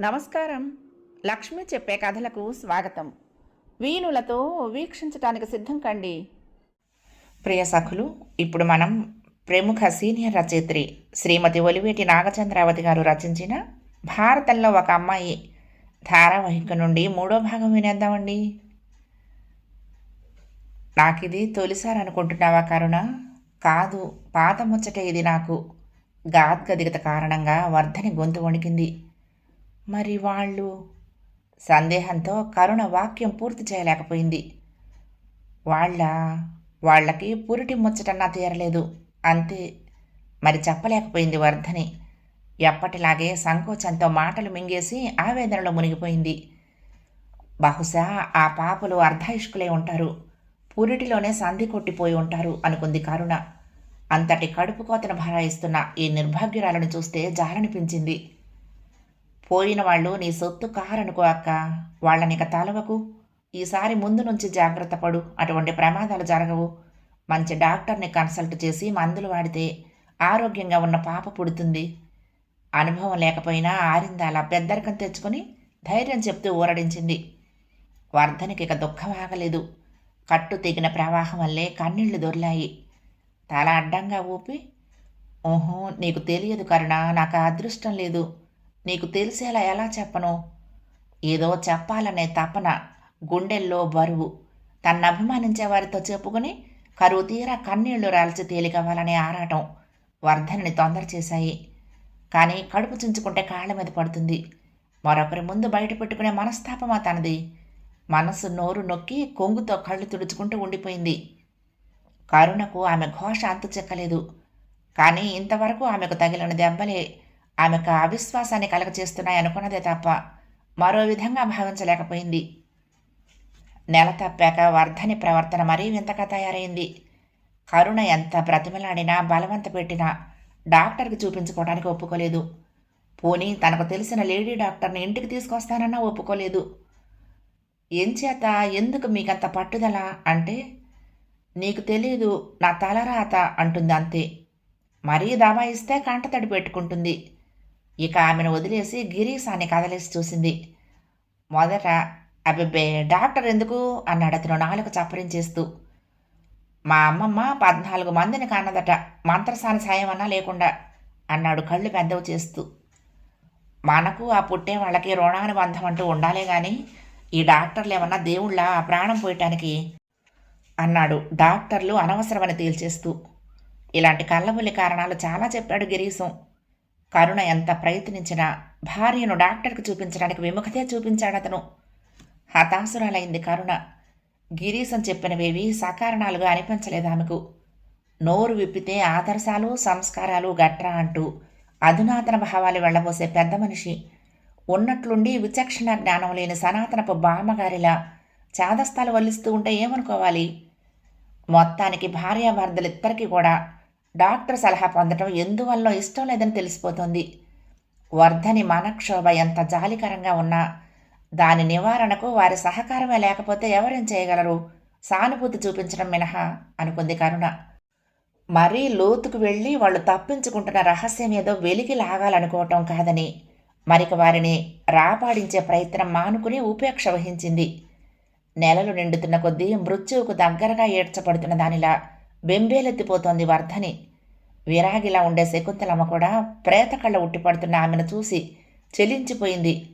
నమస్కారం. లక్ష్మి చెప్పే కథలకు స్వాగతం. వీణులతో వీక్షించటానికి సిద్ధం కండి. ప్రియ సఖులు ఇప్పుడు మనం ప్రముఖ సీనియర్ రచయిత్రి శ్రీమతి ఒలివేటి నాగచంద్రావతి గారు రచించిన భారతంలో ఒక అమ్మాయి ధారావాహిక నుండి మూడో భాగం వినేద్దామండి. నాకిది తొలిసారి అనుకుంటున్నావా కరుణ? కాదు పాత ముచ్చట ఇది నాకు. గాద్గదిగత కారణంగా వర్ధని గొంతు వణికింది. మరి వాళ్ళు? సందేహంతో కరుణ వాక్యం పూర్తి చేయలేకపోయింది. వాళ్ళ వాళ్ళకి పురిటి ముచ్చటన్నా తీరలేదు. అంతే. మరి చెప్పలేకపోయింది వర్ధని. ఎప్పటిలాగే సంకోచంతో మాటలు మింగేసి ఆవేదనలో మునిగిపోయింది. బహుశా ఆ పాపలు అర్ధాయుష్కులే ఉంటారు. పురిటిలోనే సంధి కొట్టిపోయి ఉంటారు అనుకుంది కరుణ. అంతటి కడుపు కోతను భరాయిస్తున్న ఈ నిర్భాగ్యురాలను చూస్తే జారనిపించింది. పోయిన వాళ్ళు నీ సొత్తు కారనుకో అక్క. వాళ్ళనిక తలవకు. ఈసారి ముందు నుంచి జాగ్రత్త పడు. అటువంటి ప్రమాదాలు జరగవు. మంచి డాక్టర్ని కన్సల్ట్ చేసి మందులు వాడితే ఆరోగ్యంగా ఉన్న పాప పుడుతుంది. అనుభవం లేకపోయినా ఆరిందాల పెద్దరికం తెచ్చుకొని ధైర్యం చెప్తూ ఊరడించింది. వర్ధనికి ఇక దుఃఖం ఆగలేదు. కట్టు తెగిన ప్రవాహం వల్లే కన్నీళ్ళు దొర్లాయి. తల అడ్డంగా ఊపి ఓహో నీకు తెలియదు కరుణ నాకు అదృష్టం లేదు. నీకు తెలిసేలా ఎలా చెప్పను? ఏదో చెప్పాలనే తపన గుండెల్లో బరువు. తన్ను అభిమానించే వారితో చెప్పుకుని కరువు తీరా కన్నీళ్ళు రాల్చి తేలికవ్వాలనే ఆరాటం వర్ధనని తొందర చేశాయి. కానీ కడుపు చించుకుంటే కాళ్ళ మీద పడుతుంది. మరొకరి ముందు బయట పెట్టుకునే మనస్తాపమా తనది? మనసు నోరు నొక్కి కొంగుతో కళ్ళు తుడుచుకుంటూ ఉండిపోయింది. కరుణకు ఆమె ఘోష అంతు చెక్కలేదు. కానీ ఇంతవరకు ఆమెకు తగిలిన దెబ్బలే ఆమెకు అవిశ్వాసాన్ని కలగచేస్తున్నాయి అనుకున్నదే తప్ప మరో విధంగా భావించలేకపోయింది. నెల తప్పాక వర్ధని ప్రవర్తన మరీ వింతగా తయారైంది. కరుణ ఎంత బ్రతిమలాడినా బలవంత పెట్టినా డాక్టర్కి చూపించుకోవడానికి ఒప్పుకోలేదు. పోనీ తనకు తెలిసిన లేడీ డాక్టర్ని ఇంటికి తీసుకొస్తానన్నా ఒప్పుకోలేదు. ఎంచేత ఎందుకు మీకంత పట్టుదల? అంటే నీకు తెలియదు నా తలరాత అంటుంది అంతే మరీ దబాయిస్తే కంటతడి పెట్టుకుంటుంది. ఇక ఆమెను వదిలేసి గిరీశాన్ని కదలేసి చూసింది. మొదట అబ్బే డాక్టర్ ఎందుకు? అన్నాడు అతను నాలుగు చప్పరించేస్తూ మా అమ్మమ్మ పద్నాలుగు మందిని కన్నదట మంత్రసాని సాయం అన్నా లేకుండా అన్నాడు కళ్ళు పెద్దవి చేస్తూ. మనకు ఆ పుట్టే వాళ్ళకి రుణానుబంధం అంటూ ఉండాలే కానీ ఈ డాక్టర్లు ఏమన్నా దేవుళ్ళ ఆ ప్రాణం పోయటానికి? అన్నాడు డాక్టర్లు అనవసరమని తేల్చేస్తూ. ఇలాంటి కళ్ళబుల్లి కారణాలు చాలా చెప్పాడు గిరీశం. కరుణ ఎంత ప్రయత్నించినా భార్యను డాక్టర్కి చూపించడానికి విముఖతే చూపించాడు అతను. హతాసురాలైంది కరుణ. గిరీశం చెప్పినవేవి సకారణాలుగా అనిపించలేదు ఆమెకు. నోరు విప్పితే ఆదర్శాలు సంస్కారాలు గట్రా అంటూ అధునాతన భావాలు వెళ్ళబోసే పెద్ద మనిషి. ఉన్నట్లుండి విచక్షణ జ్ఞానం లేని సనాతనపు బామ్మగారిలా చాదస్తాలు వల్లిస్తూ ఉంటే ఏమనుకోవాలి? మొత్తానికి భార్యాభర్తలిద్దరికీ కూడా డాక్టర్ సలహా పొందటం ఎందువల్ల ఇష్టం లేదని తెలిసిపోతుంది. వర్ధని మనక్షోభ ఎంత జాలికరంగా ఉన్నా దాని నివారణకు వారి సహకారమే లేకపోతే ఎవరేం చేయగలరు? సానుభూతి చూపించడం మినహా అనుకుంది కరుణ. మరీ లోతుకు వెళ్ళి వాళ్ళు తప్పించుకుంటున్న రహస్యం ఏదో వెలికి లాగాలనుకోవటం కాదని మరిక వారిని రాపాడించే ప్రయత్నం మానుకుని ఉపేక్ష వహించింది. నెలలు నిండుతున్న కొద్దీ మృత్యువుకు దగ్గరగా ఏడ్చబడుతున్న దానిలా బెంబేలెత్తిపోతోంది వర్ధని. విరాగిలా ఉండే శకుంతలమ్మ కూడా ప్రేతకళ్ళ ఉట్టిపడుతున్న ఆమెను చూసి చెలించిపోయింది.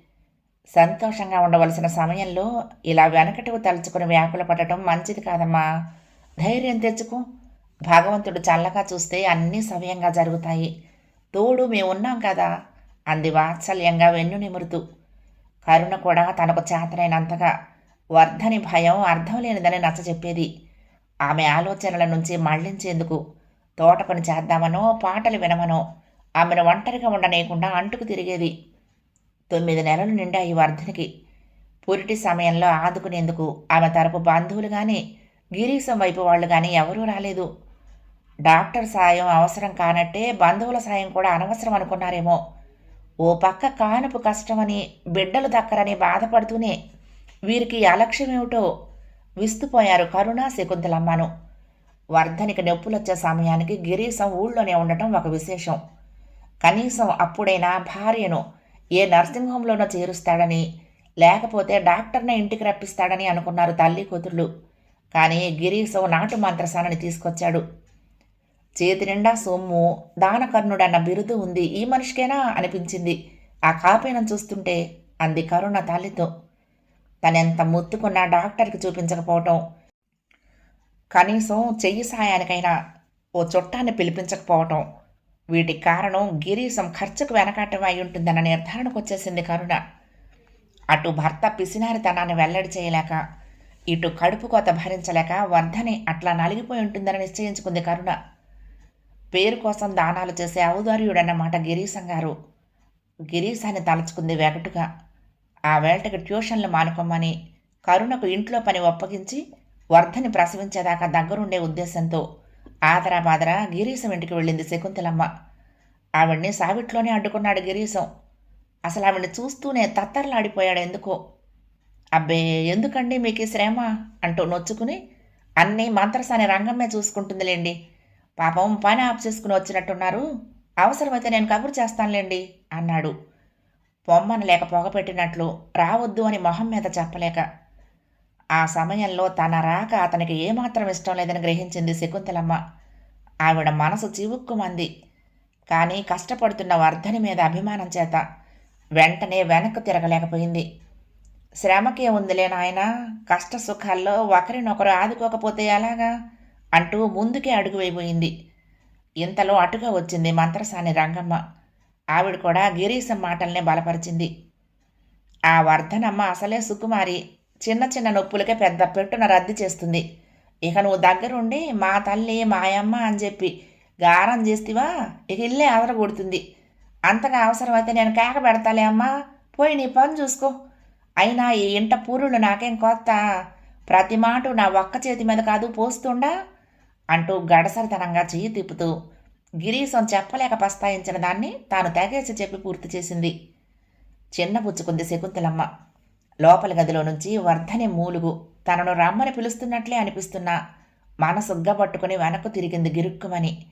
సంతోషంగా ఉండవలసిన సమయంలో ఇలా వెనకటివి తలుచుకుని వ్యాకుల పడటం మంచిది కాదమ్మా. ధైర్యం తెచ్చుకో. భగవంతుడు చల్లగా చూస్తే అన్నీ సవ్యంగా జరుగుతాయి. తోడు మేమున్నాం కదా అంది వాత్సల్యంగా వెన్ను నిమురుతూ కరుణ కూడా తనకు చేతనైనంతగా. వర్ధని భయం అర్థం లేనిదని నచ్చ చెప్పేది ఆమె ఆలోచనల నుంచి మళ్ళించేందుకు తోట పని చేద్దామనో పాటలు వినమనో ఆమెను ఒంటరిగా ఉండనేయకుండా అంటుకు తిరిగేది. తొమ్మిది నెలలు నిండా ఈ వర్ధనికి. పురిటి సమయంలో ఆదుకునేందుకు ఆమె తరపు బంధువులు కానీ గిరీశం వైపు వాళ్ళు కానీ ఎవరూ రాలేదు. డాక్టర్ సాయం అవసరం కానట్టే బంధువుల సాయం కూడా అనవసరం అనుకున్నారేమో. ఓ పక్క కానుపు కష్టమని బిడ్డలు దక్కరని బాధపడుతూనే వీరికి అలక్ష్యమేమిటో విస్తుపోయారు కరుణ శకుంతలమ్మను. వర్ధనికి నొప్పులొచ్చే సమయానికి గిరీశం ఊళ్ళోనే ఉండటం ఒక విశేషం. కనీసం అప్పుడైనా భార్యను ఏ నర్సింగ్ హోంలోనో చేరుస్తాడని లేకపోతే డాక్టర్నే ఇంటికి రప్పిస్తాడని అనుకున్నారు తల్లి కూతుర్లు. కానీ గిరీశం నాటు మంత్రసానని తీసుకొచ్చాడు. చేతి నిండా సొమ్ము దానకర్ణుడన్న బిరుదు ఉంది ఈ మనిషికేనా అనిపించింది. ఆ కాపీనం చూస్తుంటే అంది కరుణ తల్లితో. తనెంత మొత్తుకున్నా డాక్టర్కి చూపించకపోవటం. కనీసం చెయ్యి సాయానికైనా ఓ చుట్టాన్ని పిలిపించకపోవటం. వీటికి కారణం గిరీశం ఖర్చుకు వెనకాటం అయి ఉంటుందన్న నిర్ధారణకు వచ్చేసింది కరుణ. అటు భర్త పిసినారితనాన్ని వెల్లడి చేయలేక ఇటు కడుపు కోత భరించలేక వర్ధని అట్లా నలిగిపోయి ఉంటుందని నిశ్చయించుకుంది కరుణ. పేరు కోసం దానాలు చేసే ఔదార్యుడన్నమాట గిరీశం గారు. గిరీశాన్ని తలుచుకుంది వెగటుగా ఆ వేళకి ట్యూషన్లు మానుకోమని కరుణకు ఇంట్లో పని ఒప్పగించి వర్ధని ప్రసవించేదాకా దగ్గరుండే ఉద్దేశంతో ఆదరాబాదరా గిరీశం ఇంటికి వెళ్ళింది శకుంతలమ్మ. ఆవిడ్ని సావిట్లోనే అడ్డుకున్నాడు గిరీశం. అసలు ఆవిడ్ని చూస్తూనే తత్తరలాడిపోయాడు ఎందుకో. అబ్బే ఎందుకండి మీకు ఈ శ్రమ? అంటూ నొచ్చుకుని అన్నీ మంత్రసాని రంగమ్మే చూసుకుంటుందిలేండి. పాపం పని ఆఫ్ చేసుకుని వచ్చినట్టున్నారు. అవసరమైతే నేను కబురు చేస్తానులేండి అన్నాడు. పొమ్మనలేక పొగపెట్టినట్లు రావద్దు అని మొహం మీద చెప్పలేక. ఆ సమయంలో తన రాక అతనికి ఏమాత్రం ఇష్టం లేదని గ్రహించింది శకుంతలమ్మ. ఆవిడ మనసు చివుక్కుమంది. కానీ కష్టపడుతున్న వర్ధని మీద అభిమానం చేత వెంటనే వెనక్కు తిరగలేకపోయింది. శ్రమకే ఉందిలే నాయన కష్ట సుఖాల్లో ఒకరినొకరు ఆదుకోకపోతే ఎలాగా? అంటూ ముందుకే అడుగు వేయబోయింది. ఇంతలో అటుగా వచ్చింది మంత్రసాని రంగమ్మ. ఆవిడ కూడా గిరీశం మాటల్నే బలపరిచింది. ఆ వర్ధనమ్మ అసలే సుకుమారి. చిన్న చిన్న నొప్పులకే పెద్ద పెట్టున రద్దు చేస్తుంది. ఇక నువ్వు దగ్గరుండి మా తల్లి మాయమ్మ అని చెప్పి గారం చేస్తివా? ఇక ఇల్లే అదరగొడుతుంది. అంతగా అవసరమైతే నేను కేక పెడతాలే అమ్మా. పోయి నీ పని చూసుకో. అయినా ఈ ఇంట పూరులు నాకేం కొత్త? ప్రతి మాట నా ఒక్క చేతి మీద కాదు పోస్తుండా? అంటూ గడసరితనంగా చెయ్యి తిప్పుతూ గిరీశం చెప్పలేక పస్తాయించిన దాన్ని తాను తెగేసి చెప్పి పూర్తి చేసింది. చిన్నపుచ్చుకుంది శకుంతలమ్మ. లోపల గదిలో నుంచి వర్ధని మూలుగు. తనను రమ్మని పిలుస్తున్నట్లే అనిపిస్తున్నా. మనసుగ్గ పట్టుకుని వెనక్కు తిరిగింది గిరుక్కుమని.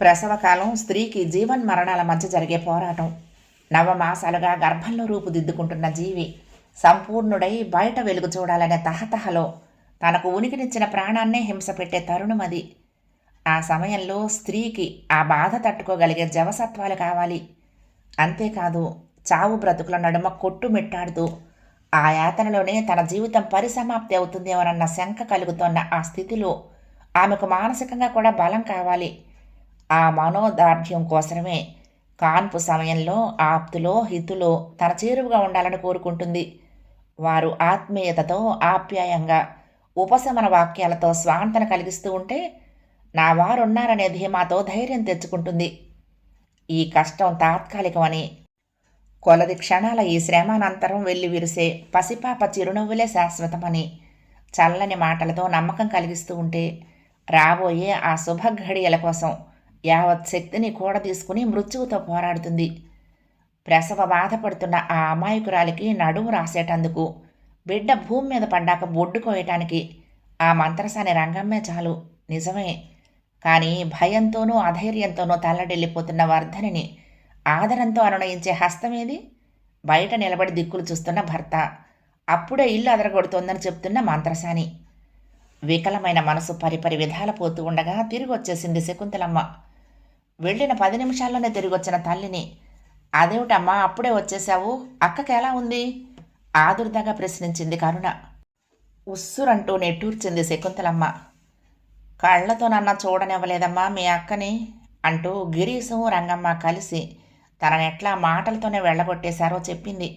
ప్రసవకాలం స్త్రీకి జీవన్ మరణాల మధ్య జరిగే పోరాటం. నవమాసాలుగా గర్భంలో రూపుదిద్దుకుంటున్న జీవి సంపూర్ణుడై బయట వెలుగు చూడాలనే తహతహలో తనకు ఉనికినిచ్చిన ప్రాణాన్నే హింస పెట్టే తరుణం అది. ఆ సమయంలో స్త్రీకి ఆ బాధ తట్టుకోగలిగే జవసత్వాలు కావాలి. అంతేకాదు చావు బ్రతుకుల నడుమ కొట్టుమిట్టాడుతూ ఆ యాతనలోనే తన జీవితం పరిసమాప్తి అవుతుందేమోనన్న శంక కలుగుతోన్న ఆ స్థితిలో ఆమెకు మానసికంగా కూడా బలం కావాలి. ఆ మనోదార్ఢ్యం కోసమే కాన్పు సమయంలో ఆప్తులో హితులో తన చేరువుగా ఉండాలని కోరుకుంటుంది. వారు ఆత్మీయతతో ఆప్యాయంగా ఉపశమన వాక్యాలతో స్వాంతన కలిగిస్తూ ఉంటే నా వారున్నారనే ధీమాతో ధైర్యం తెచ్చుకుంటుంది. ఈ కష్టం తాత్కాలికమని. కొలది క్షణాల ఈ శ్రమానంతరం వెళ్ళి విరిసే పసిపాప చిరునవ్వులే శాశ్వతమని. చల్లని మాటలతో నమ్మకం కలిగిస్తూ ఉంటే రాబోయే ఆ శుభ ఘడియల కోసం యావత్ శక్తిని కూడ తీసుకుని మృత్యువుతో పోరాడుతుంది. ప్రసవ బాధపడుతున్న ఆ అమాయకురాలికి నడుము రాసేటందుకు బిడ్డ భూమి మీద పడ్డాక బొడ్డు కోయటానికి ఆ మంత్రసాని రంగమ్మే చాలు. నిజమే కానీ భయంతోనూ అధైర్యంతోనూ తల్లడిల్లిపోతున్న వర్ధనిని ఆదరంతో అనునయించే హస్తమేది బయట నిలబడి దిక్కులు చూస్తున్న భర్త. అప్పుడే ఇల్లు అదరగొడుతోందని చెప్తున్న మంత్రసాని. వికలమైన మనసు పరిపరి విధాల పోతూ ఉండగా తిరిగి వచ్చేసింది శకుంతలమ్మ. వెళ్ళిన పది నిమిషాల్లోనే తిరిగొచ్చిన తల్లిని. అదేమిటమ్మా అప్పుడే వచ్చేశావు? అక్కకి ఎలా ఉంది? ఆదుర్దాగా ప్రశ్నించింది కరుణ. ఉస్సురంటూ నెట్టూర్చింది శకుంతలమ్మ. కళ్ళతో నన్న చూడనివ్వలేదమ్మా మీ అక్కని అంటూ గిరీశం రంగమ్మ కలిసి తననెట్లా మాటలతోనే వెళ్ళగొట్టేశారో చెప్పింది.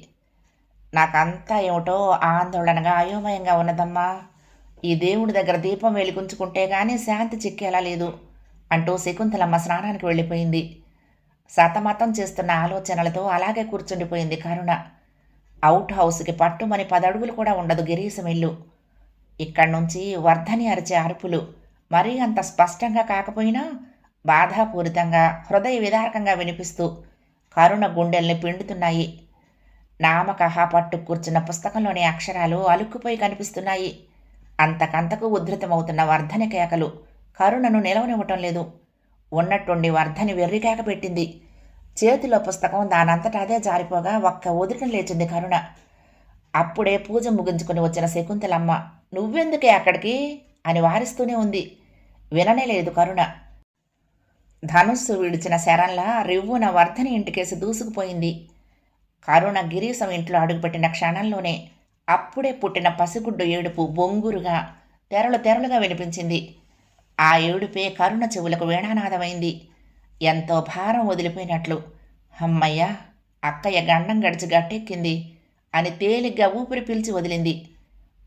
నాకంతా ఏమిటో ఆందోళనగా అయోమయంగా ఉన్నదమ్మా. ఈ దేవుడి దగ్గర దీపం వెలిగించుకుంటే గానీ శాంతి చిక్కేలా లేదు అంటూ శకుంతలమ్మ స్నానానికి వెళ్ళిపోయింది. సతమతం చేస్తున్న ఆలోచనలతో అలాగే కూర్చుండిపోయింది కరుణ. అవుట్ హౌస్కి పట్టుమని పదడుగులు కూడా ఉండదు గిరీశం ఇల్లు ఇక్కడి నుంచి వర్ధని అరిచే అరుపులు. మరీ అంత స్పష్టంగా కాకపోయినా బాధాపూరితంగా హృదయ విదారకంగా వినిపిస్తూ కరుణ గుండెల్ని పిండుతున్నాయి. నామకహ పట్టు కూర్చున్న పుస్తకంలోని అక్షరాలు అలుక్కుపోయి కనిపిస్తున్నాయి. అంతకంతకు ఉద్ధృతమవుతున్న వర్ధని కేకలు కరుణను నిలవనివ్వటం లేదు. ఉన్నట్టుండి వర్ధని వెర్రికేక పెట్టింది. చేతిలో పుస్తకం దానంతట అదే జారిపోగా ఒక్క ఉదిరిన లేచింది కరుణ. అప్పుడే పూజ ముగించుకుని వచ్చిన శకుంతలమ్మ నువ్వెందుకే అక్కడికి? అని వారిస్తూనే ఉంది. విననే లేదు కరుణ. ధనుస్సు విడిచిన శరంలా రివ్వున వర్ధని ఇంటికేసి దూసుకుపోయింది. కరుణ గిరీశం ఇంట్లో అడుగుపెట్టిన క్షణంలోనే అప్పుడే పుట్టిన పసిగుడ్డు ఏడుపు బొంగురుగా తెరలు తెరలుగా వినిపించింది. ఆ ఏడుపే కరుణ చెవులకు వేణానాదమైంది. ఎంతో భారం వదిలిపోయినట్లు అమ్మయ్య అక్కయ్య గండం గడిచి గట్టెక్కింది అని తేలిగ్గా ఊపిరి పీల్చి వదిలింది.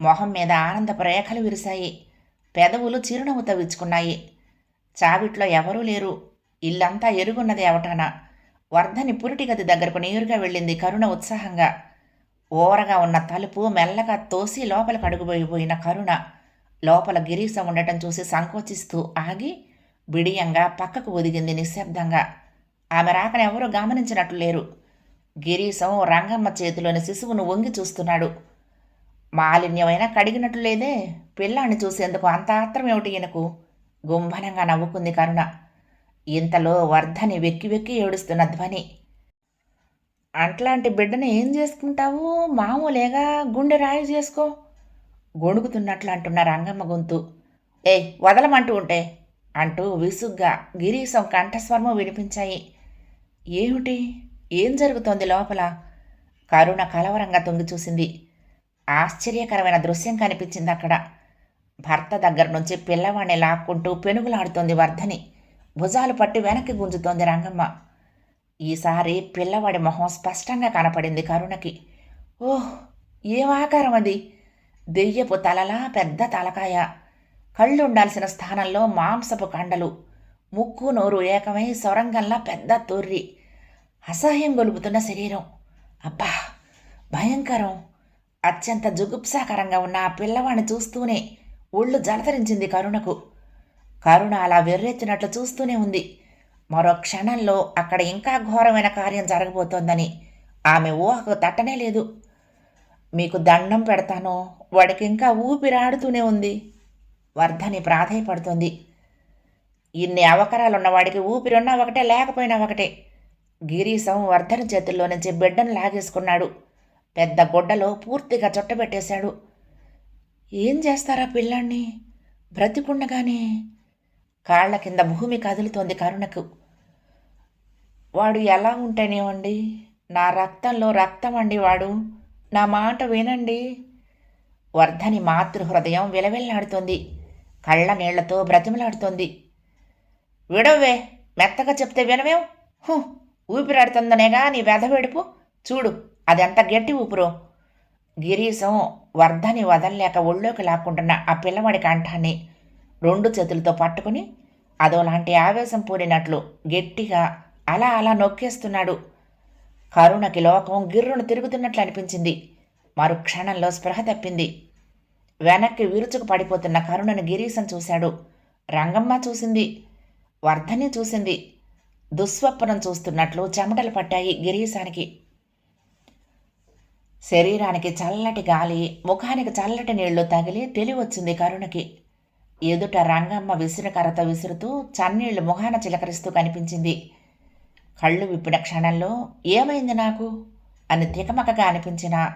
మొహం మీద ఆనందపు రేఖలు విరిశాయి. పెదవులు చిరునవ్వు తవ్వించుకున్నాయి. చావిట్లో ఎవరూ లేరు. ఇల్లంతా ఎరుగున్నది అవటాన. వర్ధని పురిటి గది దగ్గరకు నేరుగా వెళ్ళింది కరుణ ఉత్సాహంగా. ఓరగా ఉన్న తలుపు మెల్లగా తోసి లోపలికి అడుగుపోయిపోయిన కరుణ. లోపల గిరీశం ఉండటం చూసి సంకోచిస్తూ ఆగి బిడియంగా పక్కకు ఒదిగింది నిశ్శబ్దంగా. ఆమె రాకన ఎవరూ గమనించినట్లు లేరు. గిరీశం రంగమ్మ చేతిలోని శిశువును వంగి చూస్తున్నాడు. మాలిన్యమైనా కడిగినట్లు లేదే. పిల్లాన్ని చూసేందుకు అంత ఆత్రం ఏమిటి ఈయనకు? గుంభనంగా నవ్వుకుంది కరుణ. ఇంతలో వర్ధని వెక్కి వెక్కి ఏడుస్తున్న ధ్వని. అట్లాంటి బిడ్డని ఏం చేసుకుంటావు? మామూలేగా గుండె రాయి చేసుకో. గొణుకుతున్నట్లు అంటున్న రంగమ్మ గొంతు. ఏయ్ వదలమంటూ ఉంటే? అంటూ విసుగ్గా గిరీశం కంఠస్వరము వినిపించాయి. ఏమిటి? ఏం జరుగుతోంది లోపల? కరుణ కలవరంగా తొంగి చూసింది. ఆశ్చర్యకరమైన దృశ్యం కనిపించింది అక్కడ. భర్త దగ్గర నుంచి పిల్లవాడిని లాక్కుంటూ పెనుగులాడుతోంది వర్ధని. భుజాలు పట్టి వెనక్కి గుంజుతోంది రంగమ్మ. ఈసారి పిల్లవాడి మొహం స్పష్టంగా కనపడింది కరుణకి. ఓహ్ ఏం ఆకారం అది? దెయ్యపు తలలా పెద్ద తలకాయ. కళ్ళు ఉండాల్సిన స్థానంలో మాంసపు కండలు. ముక్కు నోరు ఏకమై సొరంగంలా పెద్ద తొర్రి. అసహ్యం గొలుపుతున్న శరీరం. అబ్బా భయంకరం. అత్యంత జుగుప్సాకరంగా ఉన్న ఆ పిల్లవాడిని చూస్తూనే ఒళ్ళు జలతరించింది కరుణకు. కరుణ అలా వెర్రెత్తినట్లు చూస్తూనే ఉంది. మరో క్షణంలో అక్కడ ఇంకా ఘోరమైన కార్యం జరగబోతోందని ఆమె ఊహకు తట్టనే లేదు. మీకు దండం పెడతాను. వాడికి ఇంకా ఊపిరాడుతూనే ఉంది. వర్ధని ప్రాధాయపడుతోంది. ఇన్ని అవకరాలున్న వాడికి ఊపిరున్నా ఒకటే లేకపోయినా ఒకటే. గిరీశం వర్ధని చేతుల్లో నుంచి బిడ్డను లాగేసుకున్నాడు. పెద్ద గుడ్డలో పూర్తిగా చుట్టబెట్టేశాడు ఏం చేస్తారా పిల్లాన్ని? బ్రతికుండగానే. కాళ్ళ కింద భూమి కదులుతోంది కరుణకు. వాడు ఎలా ఉంటేనేవండి? నా రక్తంలో రక్తం అండి వాడు. నా మాట వినండి. వర్ధని మాతృహృదయం విలవిల్లాడుతోంది. కళ్ళ నీళ్ళతో బ్రతిమలాడుతోంది. విడవే మెత్తగా చెప్తే వినవేం? హూ ఊపిరాడుతుందనేగా నీ వెధవేడుపు చూడు. అదెంత గట్టి ఊపురు. గిరీశం వర్ధని వదల్లేక ఒళ్ళోకి లాక్కుంటున్న ఆ పిల్లవాడి కంఠాన్ని రెండు చేతులతో పట్టుకుని అదోలాంటి ఆవేశం పూరినట్లు గట్టిగా అలా అలా నొక్కేస్తున్నాడు. కరుణకి లోకం గిర్రును తిరుగుతున్నట్లు అనిపించింది. మరు క్షణంలో స్పృహ తప్పింది. వెనక్కి విరుచుకు పడిపోతున్న కరుణను గిరీశం చూశాడు. రంగమ్మ చూసింది. వర్ధని చూసింది. దుస్వప్నం చూస్తున్నట్లు చెమటలు పట్టాయి గిరీశానికి. శరీరానికి చల్లటి గాలి ముఖానికి చల్లటి నీళ్ళు తగిలి తెలివచ్చింది కరుణకి. ఎదుట రంగమ్మ విసిరి విసురుతూ చన్నీళ్ళు ముఖాన చిలకరిస్తూ కనిపించింది. కళ్ళు విప్పిన క్షణంలో ఏమైంది నాకు? అని తికమకగా అనిపించిన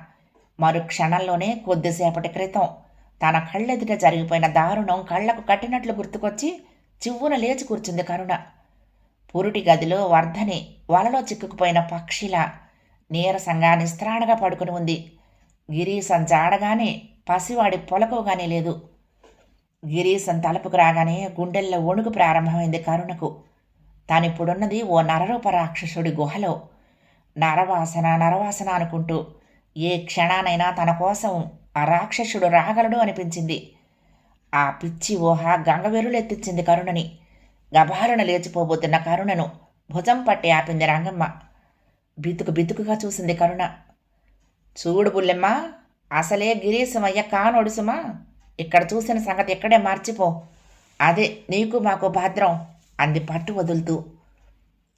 మరు క్షణంలోనే కొద్దిసేపటి క్రితం తన కళ్ళెదుట జరిగిపోయిన దారుణం కళ్ళకు కట్టినట్లు గుర్తుకొచ్చి చివ్వున లేచి కూర్చుంది కరుణ. పురుటి గదిలో వర్ధని వలలో చిక్కుకుపోయిన పక్షిలా నీరసంగా నిస్త్రాణగా పడుకుని ఉంది. గిరీశం జాడగానే పసివాడి పొలకోగానే లేదు. గిరీశం తలుపుకు రాగానే గుండెల్లో వణుకు ప్రారంభమైంది కరుణకు. తానిప్పుడున్నది ఓ నరరూప రాక్షసుడి గుహలో. నరవాసన నరవాసన అనుకుంటూ ఏ క్షణానైనా తన కోసం ఆ రాక్షసుడు రాగలడు అనిపించింది. ఆ పిచ్చి ఊహ గంగవెరులెత్తించింది కరుణని. గభారున లేచిపోబోతున్న కరుణను భుజం పట్టి ఆపింది రంగమ్మ. బితుకు బితుకుగా చూసింది కరుణ. చూడు బుల్లెమ్మా అసలే గిరీశమయ్య కానొడుసుమా? ఇక్కడ చూసిన సంగతి ఇక్కడే మర్చిపో. అదే నీకు మాకు భద్రం అంది పట్టు వదులుతూ.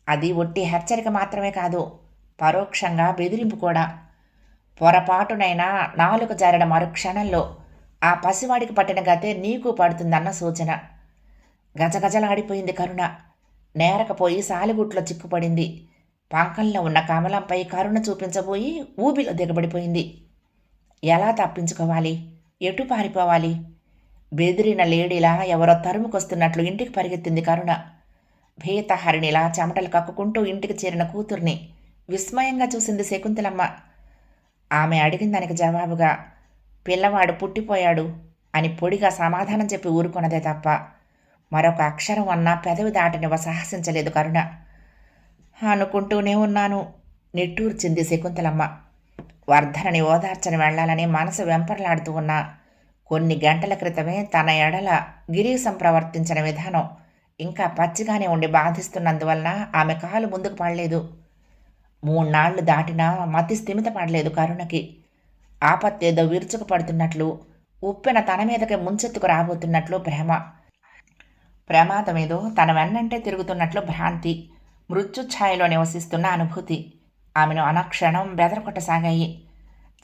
అది ఒట్టి హెచ్చరిక మాత్రమే కాదు పరోక్షంగా బెదిరింపు కూడా. పొరపాటునైనా నాలుక జారిన మరుక్షణంలో ఆ పసివాడికి పట్టిన గతే నీకు పడుతుందన్న సూచన. గజగజలాడిపోయింది కరుణ. నేరకపోయి సాలిగుట్లో చిక్కుపడింది. పంకంలో ఉన్న కమలంపై కరుణ చూపించబోయి ఊబిలో దిగబడిపోయింది. ఎలా తప్పించుకోవాలి? ఎటు పారిపోవాలి? బెదిరిన లేడీలా ఎవరో తరుముకొస్తున్నట్లు ఇంటికి పరిగెత్తింది కరుణ. భీతహరిణిలా చెమటలు కక్కుకుంటూ ఇంటికి చేరిన కూతుర్ని విస్మయంగా చూసింది శకుంతలమ్మ. ఆమె అడిగిన దానికి జవాబుగా పిల్లవాడు పుట్టిపోయాడు అని పొడిగా సమాధానం చెప్పి ఊరుకున్నదే తప్ప మరొక అక్షరం అన్నా పెదవి దాటనివ్వ సాహసించలేదు కరుణ. అనుకుంటూనే ఉన్నాను. నిట్టూర్చింది శకుంతలమ్మ. వర్ధనని ఓదార్చని వెళ్ళాలని మనసు వెంపర్లాడుతూ ఉన్న. కొన్ని గంటల క్రితమే తన ఎడల గిరీశం ప్రవర్తించిన విధానం ఇంకా పచ్చిగానే ఉండి బాధిస్తున్నందువలన ఆమె కాలు ముందుకు పడలేదు. మూన్నాళ్ళు దాటినా మతి స్థిమిత పడలేదు కరుణకి. ఆపత్తేదో విరుచుకు పడుతున్నట్లు ఉప్పెన తన మీదకి ముంచెత్తుకు రాబోతున్నట్లు భ్రమ ప్రమాదమేదో తన వెన్నంటే తిరుగుతున్నట్లు భ్రాంతి. మృత్యుఛాయలో నివసిస్తున్న అనుభూతి. ఆమెను అనక్షణం బెదరకొట్టసాగాయి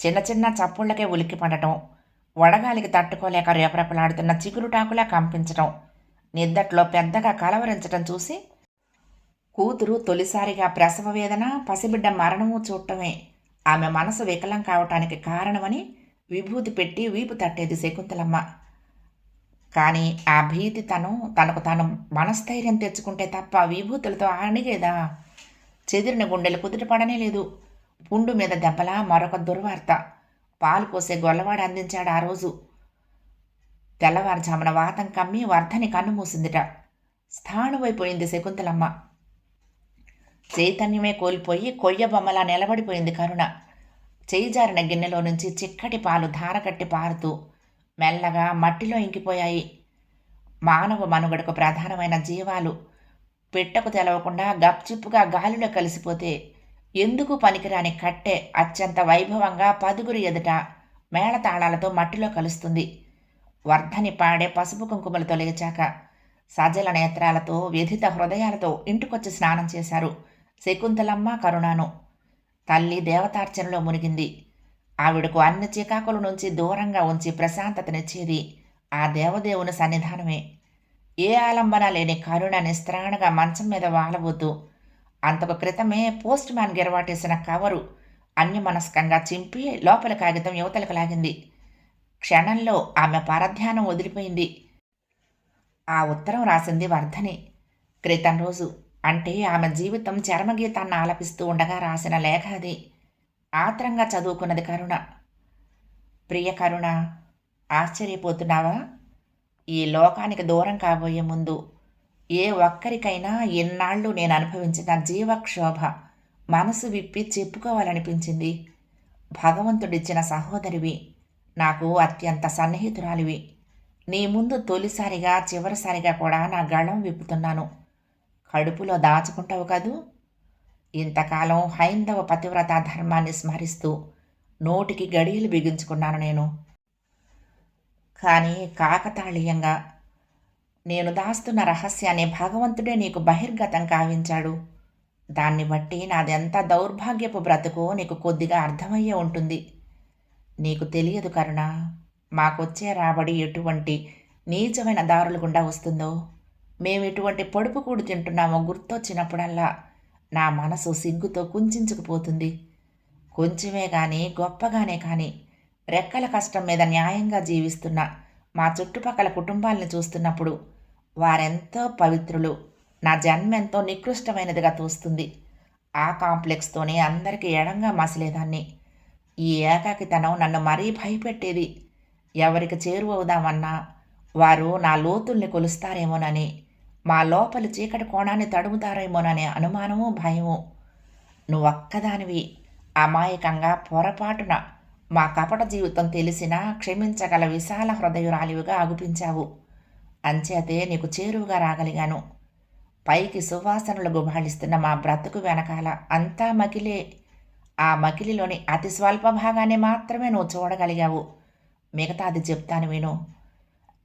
చిన్న చిన్న చప్పుళ్ళకే ఉలిక్కి పడటం వడగాలికి తట్టుకోలేక రేపరెపలాడుతున్న చిగురుటాకులా కంపించటం నిద్దట్లో పెద్దగా కలవరించటం చూసి కూతురు తొలిసారిగా ప్రసవ వేదన పసిబిడ్డ మరణము చూడటమే ఆమె మనసు వికలం కావటానికి కారణమని విభూతి పెట్టి వీపు తట్టేది శకుంతలమ్మ. కానీ ఆ భీతి తను తనకు తాను మనస్థైర్యం తెచ్చుకుంటే తప్ప విభూతులతో అణిగేదా? చెదిరిన గుండెలు కుదుటపడనే లేదు. పుండు మీద దెబ్బలా మరొక దుర్వార్త. పాలు పోసే గొల్లవాడు అందించాడు ఆ రోజు. తెల్లవారుజామున వాతం కమ్మి వర్ధని కన్ను మూసిందిట. స్థాణువైపోయింది శకుంతలమ్మ. చైతన్యమే కోల్పోయి కొయ్య బొమ్మలా నిలబడిపోయింది కరుణ. చేయి జారిన గిన్నెలో నుంచి చిక్కటి పాలు ధారకట్టి పారుతూ మెల్లగా మట్టిలో ఇంకిపోయాయి. మానవ మనుగడకు ప్రధానమైన జీవాలు. పెట్టకు తెలవకుండా గప్చిప్పుగా గాలిలో కలిసిపోతే ఎందుకు పనికిరాని కట్టె అత్యంత వైభవంగా పదుగురి ఎదుట మేళతాళాలతో మట్టిలో కలుస్తుంది. వర్ధని పాడే పసుపు కుంకుమలతో లేచాక సజల నేత్రాలతో వ్యధిత హృదయాలతో ఇంటికొచ్చి స్నానం చేశారు శకుంతలమ్మ కరుణాను. తల్లి దేవతార్చనలో మునిగింది. ఆవిడకు అన్ని చికాకుల నుంచి దూరంగా ఉంచి ప్రశాంతతనిచ్చేది ఆ దేవదేవుని సన్నిధానమే. ఏ ఆలంబన లేని కరుణ నిస్త్రాణగా మంచం మీద వాలబోతూ అంతకు క్రితమే పోస్ట్ మ్యాన్ గిరవాటేసిన కవరు అన్యమనస్కంగా చింపి లోపల కాగితం యువతలకు లాగింది. క్షణంలో ఆమె పరధ్యానం వదిలిపోయింది. ఆ ఉత్తరం రాసింది వర్ధని. క్రితం రోజు అంటే ఆమె జీవితం చర్మగీతాన్ని ఆలపిస్తూ ఉండగా రాసిన లేఖ అది. ఆత్రంగా చదువుకున్నది కరుణ. ప్రియ కరుణ ఆశ్చర్యపోతున్నావా? ఈ లోకానికి దూరం కాబోయే ముందు ఏ ఒక్కరికైనా ఎన్నాళ్ళు నేను అనుభవించిన జీవక్షోభ మనసు విప్పి చెప్పుకోవాలనిపించింది. భగవంతుడిచ్చిన సహోదరివి నాకు అత్యంత సన్నిహితురాలివి. నీ ముందు తొలిసారిగా చివరిసారిగా కూడా నా గళం విప్పుతున్నాను. కడుపులో దాచుకుంటావు కదూ? ఇంతకాలం హైందవ పతివ్రత ధర్మాన్ని స్మరిస్తూ నోటికి గడియలు బిగించుకున్నాను నేను. కానీ కాకతాళీయంగా నేను దాస్తున్న రహస్యాన్ని భగవంతుడే నీకు బహిర్గతం కావించాడు. దాన్ని బట్టి నాదెంత దౌర్భాగ్యపు బ్రతుకో నీకు కొద్దిగా అర్థమయ్యే ఉంటుంది. నీకు తెలియదు కరుణ మాకొచ్చే రాబడి ఎటువంటి నీచమైన దారులు గుండా వస్తుందో? మేము ఇటువంటి పొడుపు కూడు తింటున్నామో గుర్తొచ్చినప్పుడల్లా నా మనసు సిగ్గుతో కుంచుకుపోతుంది కొంచెమే కానీ గొప్పగానే కానీ రెక్కల కష్టం మీద న్యాయంగా జీవిస్తున్న మా చుట్టుపక్కల కుటుంబాలను చూస్తున్నప్పుడు వారెంతో పవిత్రులు నా జన్మెంతో నికృష్టమైనదిగా తోస్తుంది. ఆ కాంప్లెక్స్తోనే అందరికీ ఎడంగా మసిలేదాన్ని. ఈ ఏకాకితనం నన్ను మరీ భయపెట్టేది. ఎవరికి చేరువవుదామన్నా వారు నా లోతుల్ని కొలుస్తారేమోనని మా లోపలి చీకటి కోణాన్ని తడుముతారేమోననే అనుమానము భయము. నువ్వొక్కదానివి. అమాయకంగా పొరపాటున మా కపట జీవితం తెలిసినా క్షమించగల విశాల హృదయురాలివిగా అగుపించావు అంచేతే నీకు చేరువుగా రాగలిగాను. పైకి సువాసనలు గుబాళిస్తున్న మా బ్రతుకు వెనకాల అంతా మకిలే. ఆ మకిలిలోని అతి స్వల్ప భాగాన్ని మాత్రమే నువ్వు చూడగలిగావు. మిగతాది చెప్తాను విను.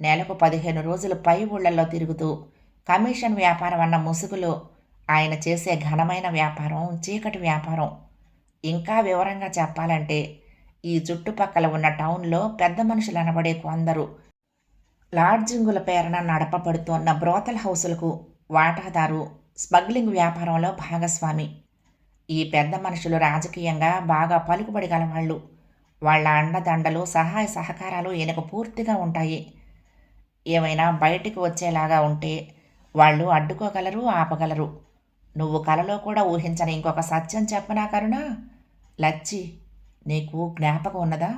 నెలకు పదిహేను రోజులు పై ఊళ్ళల్లో తిరుగుతూ కమిషన్ వ్యాపారం అన్న ముసుగులో ఆయన చేసే ఘనమైన వ్యాపారం చీకటి వ్యాపారం. ఇంకా వివరంగా చెప్పాలంటే ఈ చుట్టుపక్కల ఉన్న టౌన్లో పెద్ద మనుషులు అనబడే కొందరు. లాడ్జింగుల పేరున నడపబడుతున్న బ్రోతల్ హౌసులకు వాటాదారు స్మగ్లింగ్ వ్యాపారంలో భాగస్వామి. ఈ పెద్ద మనుషులు రాజకీయంగా బాగా పలుకుబడి గలవాళ్ళు. వాళ్ళ అండదండలు సహాయ సహకారాలు ఈయనకు పూర్తిగా ఉంటాయి. ఏమైనా బయటికి వచ్చేలాగా ఉంటే వాళ్ళు అడ్డుకోగలరు ఆపగలరు. నువ్వు కలలో కూడా ఊహించని ఇంకొక సత్యం చెప్పనా కరుణ? లచ్చి నీకు జ్ఞాపకం ఉన్నదా?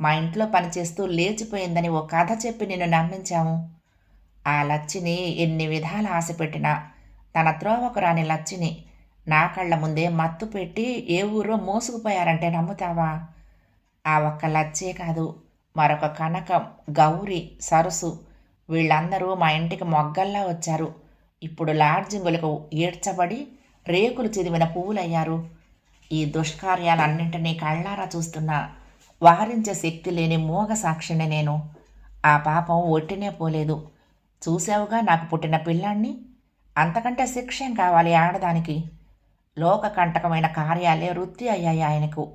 మా ఇంట్లో పనిచేస్తూ లేచిపోయిందని ఓ కథ చెప్పి నిన్ను నమ్మించాము. ఆ లచ్చిని ఎన్ని విధాల ఆశపెట్టినా తన త్రోవకు రాని లచ్చిని నా కళ్ళ ముందే మత్తు పెట్టి ఏ ఊరో మోసుకుపోయారంటే నమ్ముతావా? ఆ ఒక్క లచ్చే కాదు మరొక కనకం గౌరి సరసు వీళ్ళందరూ మా ఇంటికి మొగ్గల్లా వచ్చారు. ఇప్పుడు లాడ్జింగులకు ఈడ్చబడి రేకులు చిదిమిన పువ్వులయ్యారు. ఈ దుష్కార్యాలన్నింటినీ కళ్ళారా చూస్తున్నా. వారించే శక్తి లేని మూగ సాక్షిని నేను. ఆ పాపం ఒట్టినే పోలేదు. చూసావుగా నాకు పుట్టిన పిల్లాన్ని? అంతకంటే శిక్షం కావాలి ఆడదానికి? లోక కంటకమైన కార్యాలే వృత్తి అయ్యాయి ఆయనకు.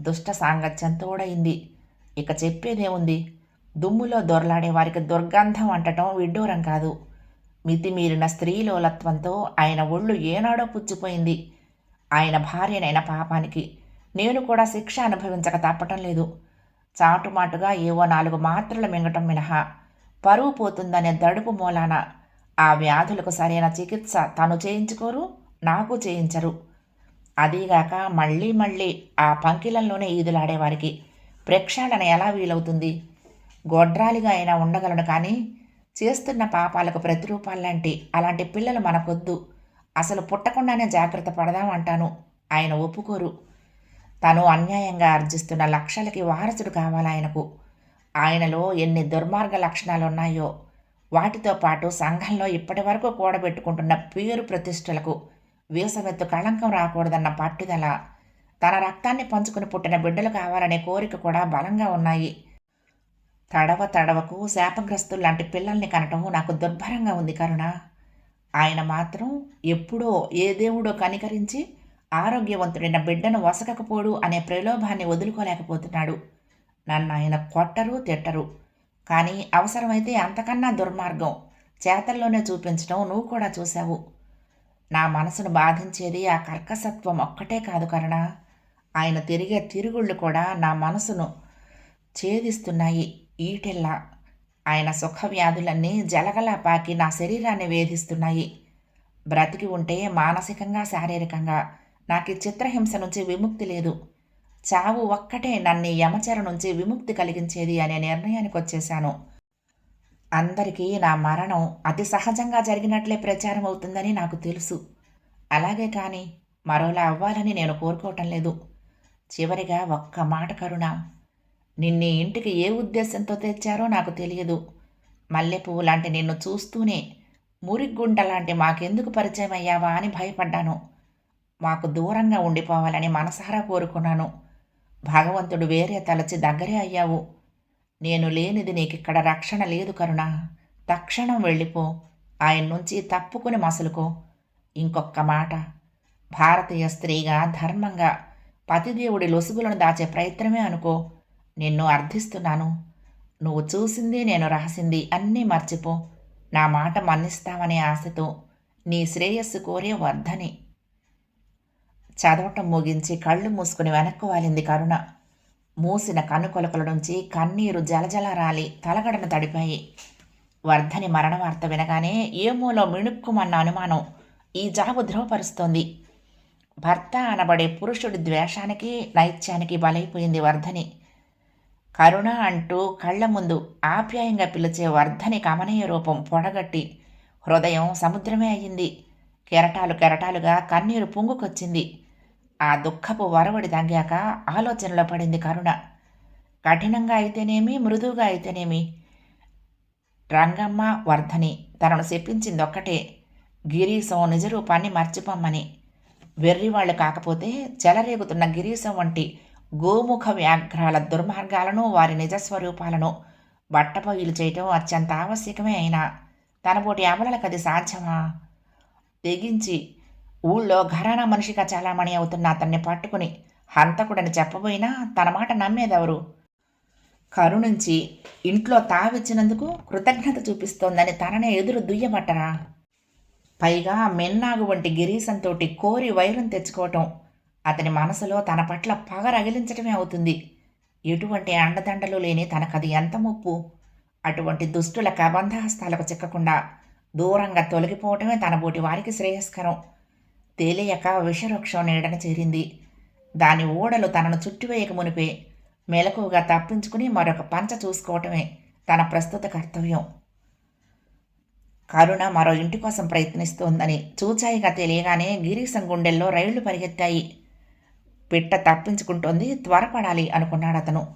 దుష్ట సాంగత్యం తోడైంది ఇక చెప్పేదేముంది? దుమ్ములో దొరలాడే వారికి దుర్గంధం అంటటం విడ్డూరం కాదు. మితిమీరిన స్త్రీలోలత్వంతో ఆయన ఒళ్ళు ఏనాడో పుచ్చిపోయింది. ఆయన భార్యనైన పాపానికి నేను కూడా శిక్ష అనుభవించక తప్పటం లేదు. చాటుమాటుగా ఏవో నాలుగు మాత్రలు మింగటం మినహా. పరువు పోతుందనే దడుపు మూలాన ఆ వ్యాధులకు సరైన చికిత్స తను చేయించుకోరు నాకు చేయించరు. అదీగాక మళ్ళీ మళ్ళీ ఆ పంకిలంలోనే ఈదులాడేవారికి ప్రక్షాళన ఎలా వీలవుతుంది? గొడ్రాలిగా అయినా ఉండగలను కానీ చేస్తున్న పాపాలకు ప్రతిరూపాలంటే అలాంటి పిల్లలు మనకొద్దు. అసలు పుట్టకుండానే జాగ్రత్త పడదాం అంటాను. ఆయన ఒప్పుకోరు. తను అన్యాయంగా ఆర్జిస్తున్న లక్షలకి వారసుడు కావాలి ఆయనకు. ఆయనలో ఎన్ని దుర్మార్గ లక్షణాలు ఉన్నాయో వాటితో పాటు సంఘంలో ఇప్పటి వరకు కూడబెట్టుకుంటున్న పేరు ప్రతిష్టలకు వీసమెత్తు కళంకం రాకూడదన్న పట్టుదల. తన రక్తాన్ని పంచుకుని పుట్టిన బిడ్డలు కావాలనే కోరిక కూడా బలంగా ఉన్నాయి. తడవ తడవకు శాపగ్రస్తులు లాంటి పిల్లల్ని కనటం నాకు దుర్భరంగా ఉంది కరుణ. ఆయన మాత్రం ఎప్పుడో ఏ దేవుడో కనికరించి ఆరోగ్యవంతుడైన బిడ్డను వసకకపోడు అనే ప్రలోభాన్ని వదులుకోలేకపోతున్నాడు. నన్ను ఆయన కొట్టరు తిట్టరు. కానీ అవసరమైతే అంతకన్నా దుర్మార్గం. చేతల్లోనే చూపించడం నువ్వు కూడా చూశావు. నా మనసును బాధించేది ఆ కర్కసత్వం ఒక్కటే కాదు కరుణ. ఆయన తిరిగే తిరుగుళ్ళు కూడా నా మనసును ఛేదిస్తున్నాయి. ఈటెల్లా. ఆయన సుఖ వ్యాధులన్నీ జలగలా పాకి నా శరీరాన్ని వేధిస్తున్నాయి. బ్రతికి ఉంటే మానసికంగా శారీరకంగా నాకు చిత్రహింస నుంచి విముక్తి లేదు. చావు ఒక్కటే నన్ను యమచర నుంచి విముక్తి కలిగించేది అనే నిర్ణయానికి వచ్చేశాను అందరికీ నా మరణం అతి సహజంగా జరిగినట్లే ప్రచారం అవుతుందని నాకు తెలుసు. అలాగే కానీ మరోలా అవ్వాలని నేను కోరుకోవటం లేదు. చివరిగా ఒక్క మాట కరుణ. నిన్ను ఇంటికి ఏ ఉద్దేశంతో తెచ్చారో నాకు తెలియదు. మల్లెపువ్వు లాంటి నిన్ను చూస్తూనే మురిగ్గుంట లాంటి మాకెందుకు పరిచయం అయ్యావా అని భయపడ్డాను. మాకు దూరంగా ఉండిపోవాలని మనసారా కోరుకున్నాను. భగవంతుడు వేరే తలచి దగ్గరే అయ్యావు. నేను లేనిది నీకిక్కడ రక్షణ లేదు కరుణ. తక్షణం వెళ్ళిపో. ఆయన నుంచి తప్పుకుని మసలుకో. ఇంకొక్క మాట. భారతీయ స్త్రీగా ధర్మంగా పతిదేవుడి లొసుగులను దాచే ప్రయత్నమే అనుకో. నిన్ను అర్థిస్తున్నాను. నువ్వు చూసింది నేను రాసింది అన్నీ మర్చిపో. నా మాట మన్నిస్తావనే ఆశతో నీ శ్రేయస్సు కోరే వర్ధని. చదవటం ముగించి కళ్ళు మూసుకుని వెనక్కు వాలింది కరుణ. మూసిన కనుకొలకల నుంచి కన్నీరు జలజల రాలి తలగడను తడిపాయి. వర్ధని మరణ వార్త వినగానే ఏమోలో మిణుక్కుమన్న అనుమానం ఈ జాబు ధ్రువపరుస్తోంది భర్త అనబడే పురుషుడి ద్వేషానికి నైత్యానికి బలైపోయింది వర్ధని. కరుణ అంటూ కళ్ళ ముందు ఆప్యాయంగా పిలిచే వర్ధని కమనీయ రూపం పొడగట్టి హృదయం సముద్రమే అయింది. కెరటాలు కెరటాలుగా కన్నీరు పొంగుకొచ్చింది. ఆ దుఃఖపు వరవడి తగ్గాక ఆలోచనలో పడింది కరుణ. కఠినంగా అయితేనేమి మృదువుగా అయితేనేమి? రంగమ్మ వర్ధని తనను చెప్పించింది ఒక్కటే గిరీశం నిజరూపాన్ని మర్చిపోమ్మని. వెర్రివాళ్ళు కాకపోతే చెలరేగుతున్న గిరీశం వంటి గోముఖ వ్యాఘ్రాల దుర్మార్గాలను వారి నిజస్వరూపాలను బట్టపగిలు చేయటం అత్యంత ఆవశ్యకమే అయినా తనపోటి అమలలకు అది సాధ్యమా? తెగించి ఊళ్ళో ఘరానా మనిషిగా చాలామణి అవుతున్న అతన్ని పట్టుకుని హంతకుడని చెప్పబోయినా తన మాట నమ్మేదెవరు? కరుణించి ఇంట్లో తావిచ్చినందుకు కృతజ్ఞత చూపిస్తోందని తననే ఎదురు దుయ్యబట్టరా పైగా మెన్నాగు వంటి గిరీశంతోటి కోరి వైరం తెచ్చుకోవటం అతని మనసులో తన పట్ల పగ రగిలించటమే అవుతుంది. ఎటువంటి అండదండలు లేని తనకది ఎంత ముప్పు? అటువంటి దుష్టుల కబంధహస్తాలకు చిక్కకుండా దూరంగా తొలగిపోవటమే తన బోటి వారికి శ్రేయస్కరం. తెలియక విషవృక్షం నీడన చేరింది. దాని ఓడలు తనను చుట్టివేయక మునిపే మెలకువగా తప్పించుకుని మరొక పంచ చూసుకోవటమే తన ప్రస్తుత కర్తవ్యం. కరుణ మరో ఇంటి కోసం ప్రయత్నిస్తోందని చూచాయిగా తెలియగానే గిరీశం గుండెల్లో రైళ్ళు పరిగెత్తాయి. పిట్ట తప్పించుకుంటోంది త్వరపడాలి అనుకున్నాడు అతను.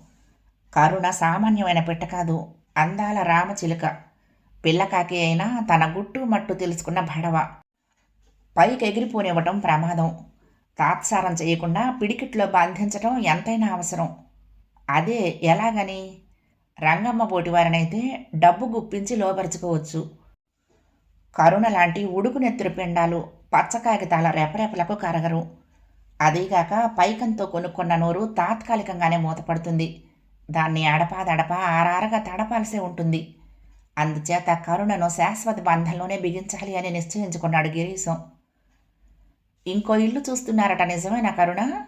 కరుణ సామాన్యమైన పిట్ట కాదు అందాల రామచిలుక పిల్లకాకి అయినా తన గుట్టు మట్టు తెలుసుకున్న భడవ. పైకి ఎగిరిపోనివ్వటం ప్రమాదం. తాత్సారం చేయకుండా పిడికిట్లో బంధించటం ఎంతైనా అవసరం. అదే ఎలాగని? రంగమ్మ బోటివారినైతే డబ్బు గుప్పించి లోపరుచుకోవచ్చు కరుణ లాంటి ఉడుకు నెత్తురు పిండాలు పచ్చ కాగితాల రెపరెపలకు కరగరు. అదీగాక పైకంతో కొనుక్కున్న నోరు తాత్కాలికంగానే మూతపడుతుంది. దాన్ని అడపాదడపా ఆరారగా తడపాల్సే ఉంటుంది. అందుచేత కరుణను శాశ్వత బంధంలోనే బిగించాలి అని నిశ్చయించుకున్నాడు గిరీశం. ఇంకో ఇల్లు చూస్తున్నారట నిజమేనా కరుణ?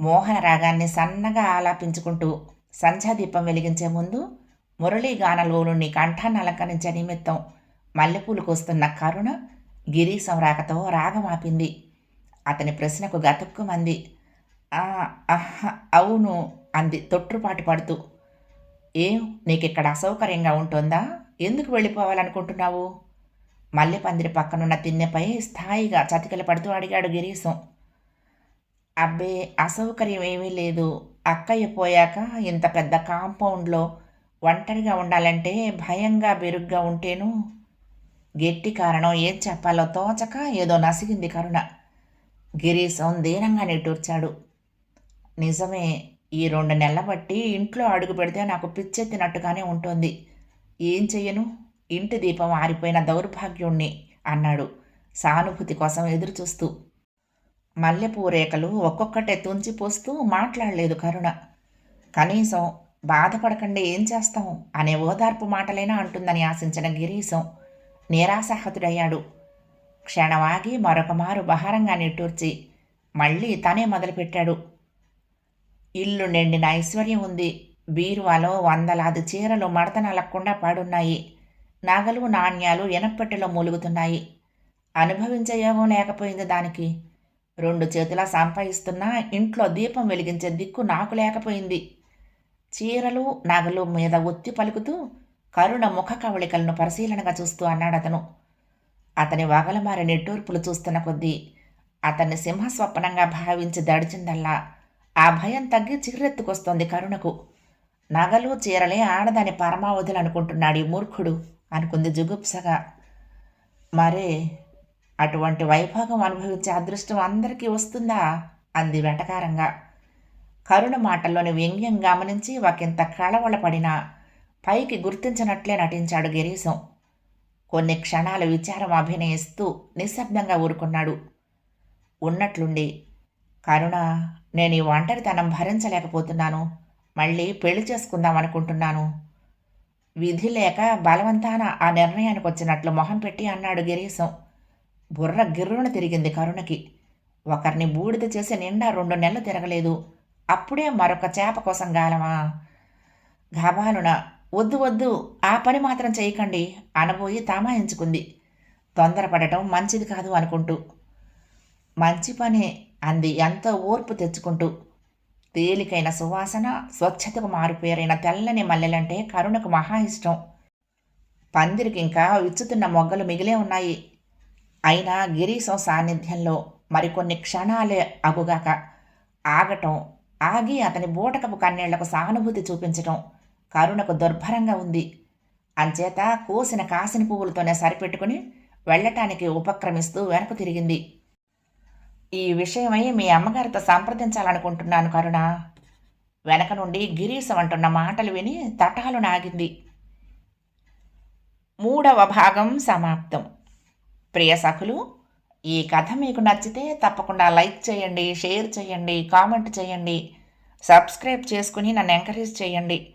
మోహన రాగాన్ని సన్నగా ఆలాపించుకుంటూ సంధ్యాదీపం వెలిగించే ముందు మురళీ గానలోనుని కంఠాన్ని అలంకరించే నిమిత్తం మల్లెపూలు కోస్తున్న కరుణ గిరీశం రాకతో రాగమాపింది. అతని ప్రశ్నకు గతుక్కుమంది. అవును అంది తొట్టుపాటు పడుతూ. ఏం నీకిక్కడ అసౌకర్యంగా ఉంటుందా? ఎందుకు వెళ్ళిపోవాలనుకుంటున్నావు? మల్లెపందిరి పక్కనున్న తిన్నెపై స్థాయిగా చతికిల పడుతూ అడిగాడు గిరీశం. అబ్బే అసౌకర్యం ఏమీ లేదు. అక్కయ్య పోయాక ఇంత పెద్ద కాంపౌండ్లో ఒంటరిగా ఉండాలంటే భయంగా బెరుగ్గా ఉంటేను. గట్టి కారణం ఏం చెప్పాలో తోచక ఏదో నసిగింది కరుణ. గిరీశం దీనంగా నిట్టూర్చాడు. నిజమే ఈ రెండు నెలల బట్టి ఇంట్లో అడుగు పెడితే నాకు పిచ్చెత్తినట్టుగానే ఉంటుంది. ఏం చెయ్యను? ఇంటి దీపం ఆరిపోయిన దౌర్భాగ్యుణ్ణి అన్నాడు సానుభూతి కోసం ఎదురుచూస్తూ. మల్లెపూ రేఖలు ఒక్కొక్కటే తుంచి పోస్తూ మాట్లాడలేదు కరుణ. కనీసం బాధపడకండి ఏం చేస్తాం? అనే ఓదార్పు మాటలైనా అంటుందని ఆశించిన గిరీశం నిరాశాహతుడయ్యాడు. క్షణవాగి మరొక మారు బహారంగా నిట్టూర్చి మళ్ళీ తనే మొదలుపెట్టాడు. ఇల్లు నిండిన ఐశ్వర్యం ఉంది. బీరువాలో వందలాది చీరలు మడత నలక్కుండా పాడున్నాయి. నగలు నాణ్యాలు ఎనపెట్టెలో మూలుగుతున్నాయి. అనుభవించే యోగం లేకపోయింది దానికి. రెండు చేతులా సంపాదిస్తున్నా ఇంట్లో దీపం వెలిగించే దిక్కు నాకు లేకపోయింది. చీరలు నగలు మీద ఒత్తి పలుకుతూ కరుణ ముఖ కవళికలను పరిశీలనగా చూస్తూ అన్నాడు అతని వగలమారి నిట్టూర్పులు చూస్తున్న కొద్దీ అతన్ని సింహస్వప్నంగా భావించి దడిచిందల్లా ఆ భయం తగ్గి చిగురెత్తుకొస్తోంది కరుణకు. నగలు చీరలే ఆడదాని పరమావధులు అనుకుంటున్నాడు ఈ మూర్ఖుడు అనుకుంది జుగుప్సగా. మరే అటువంటి వైభాగం అనుభవించే అదృష్టం అందరికీ వస్తుందా? అంది వెటకారంగా. కరుణ మాటల్లోని వ్యంగ్యం గమనించి ఒకంత కళవళపడినా పైకి గుర్తించినట్లే నటించాడు గిరీశం. కొన్ని క్షణాలు విచారం అభినయిస్తూ నిశ్శబ్దంగా ఊరుకున్నాడు. ఉన్నట్లుండి కరుణ నేను ఈ ఒంటరితనం భరించలేకపోతున్నాను. మళ్ళీ పెళ్ళి చేసుకుందాం అనుకుంటున్నాను. విధి లేక బలవంతాన ఆ నిర్ణయానికి వచ్చినట్లు మొహం పెట్టి అన్నాడు గిరీశం. బుర్ర గిర్రున తిరిగింది కరుణకి. ఒకరిని బూడిద చేసి నిండా రెండు నెలలు తిరగలేదు. అప్పుడే మరొక చేప కోసం గాలమా? గబాలున వద్దు వద్దు ఆ పని మాత్రం చేయకండి అనబోయి తామాయించుకుంది. తొందరపడటం మంచిది కాదు అనుకుంటూ. మంచి పనే అంది ఎంతో ఓర్పు తెచ్చుకుంటూ. తేలికైన సువాసన స్వచ్ఛతకు మారుపేరైన తెల్లని మల్లెలంటే కరుణకు మహా ఇష్టం. పందిరికి ఇంకా విచ్చుతున్న మొగ్గలు మిగిలే ఉన్నాయి. అయినా గిరీశం సాన్నిధ్యంలో మరికొన్ని క్షణాలే అగుగాక ఆగటం ఆగి అతని బూటకపు కన్నీళ్ళకు సానుభూతి చూపించటం కరుణకు దుర్భరంగా ఉంది. అంచేత కోసిన కాసిన పువ్వులతోనే సరిపెట్టుకుని వెళ్ళటానికి ఉపక్రమిస్తూ వెనక్కు తిరిగింది. ఈ విషయమై మీ అమ్మగారితో సంప్రదించాలనుకుంటున్నాను కరుణ. వెనక నుండి గిరీశం అంటున్న మాటలు విని తటాలు నాగింది. మూడవ భాగం సమాప్తం. ప్రియ సఖులు ఈ కథ మీకు నచ్చితే తప్పకుండా లైక్ చేయండి షేర్ చేయండి కామెంట్ చేయండి సబ్స్క్రైబ్ చేసుకుని నన్ను ఎంకరేజ్ చేయండి.